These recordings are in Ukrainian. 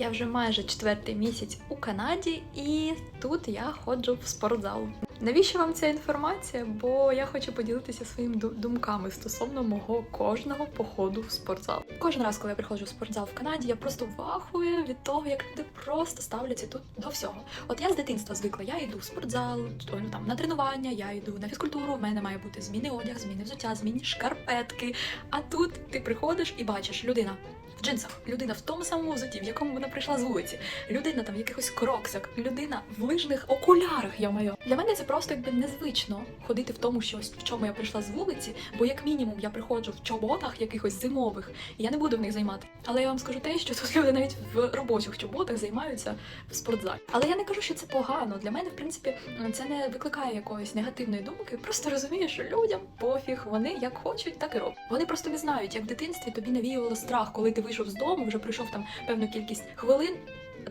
Я вже майже четвертий місяць у Канаді, і тут я ходжу в спортзал. Навіщо вам ця інформація? Бо я хочу поділитися своїми думками стосовно мого кожного походу в спортзал. Кожен раз, коли я приходжу в спортзал в Канаді, я просто вахую від того, як люди просто ставляться тут до всього. От я з дитинства звикла, я йду в спортзал, ну, там на тренування, я йду на фізкультуру. В мене має бути змінний одяг, зміни взуття, змінні шкарпетки. А тут ти приходиш і бачиш людина. Джинсах, людина в тому самому взутті, в якому вона прийшла з вулиці, людина там в якихось кроксах, людина в лижних окулярах. Я маю для мене це просто якби незвично ходити в тому, що в чому я прийшла з вулиці, бо як мінімум я приходжу в чоботах якихось зимових, і я не буду в них займати. Але я вам скажу те, що тут люди навіть в робочих чоботах займаються в спортзалі. Але я не кажу, що це погано. Для мене, в принципі, це не викликає якоїсь негативної думки. Просто розумію, що людям пофіг, вони як хочуть, так і роблять. Вони просто не знають, як в дитинстві тобі навіювало страх, коли ти вийшов з дому, вже пройшов там певну кількість хвилин.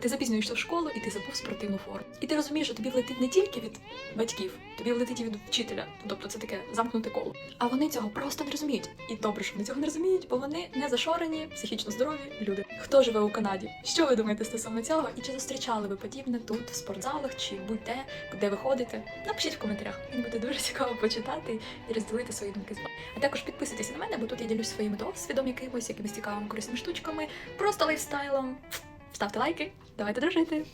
Ти запізнюєшся в школу і ти забув спортивну форму. І ти розумієш, що тобі влетить не тільки від батьків, тобі влетить і від вчителя. Тобто це таке замкнуте коло. А вони цього просто не розуміють. І добре, що вони цього не розуміють, бо вони не зашорені, психічно здорові люди. Хто живе у Канаді? Що ви думаєте стосовно цього? І чи зустрічали ви подібне тут, в спортзалах, чи будь-де, де ви ходите? Напишіть в коментарях. Мені буде дуже цікаво почитати і розділити свої думки з вами. А також підписуйтесь на мене, бо тут я ділюсь своїм досвідом якимось, якимись цікавими корисними штучками, просто лайфстайлом. Ставте лайки, давайте дружити.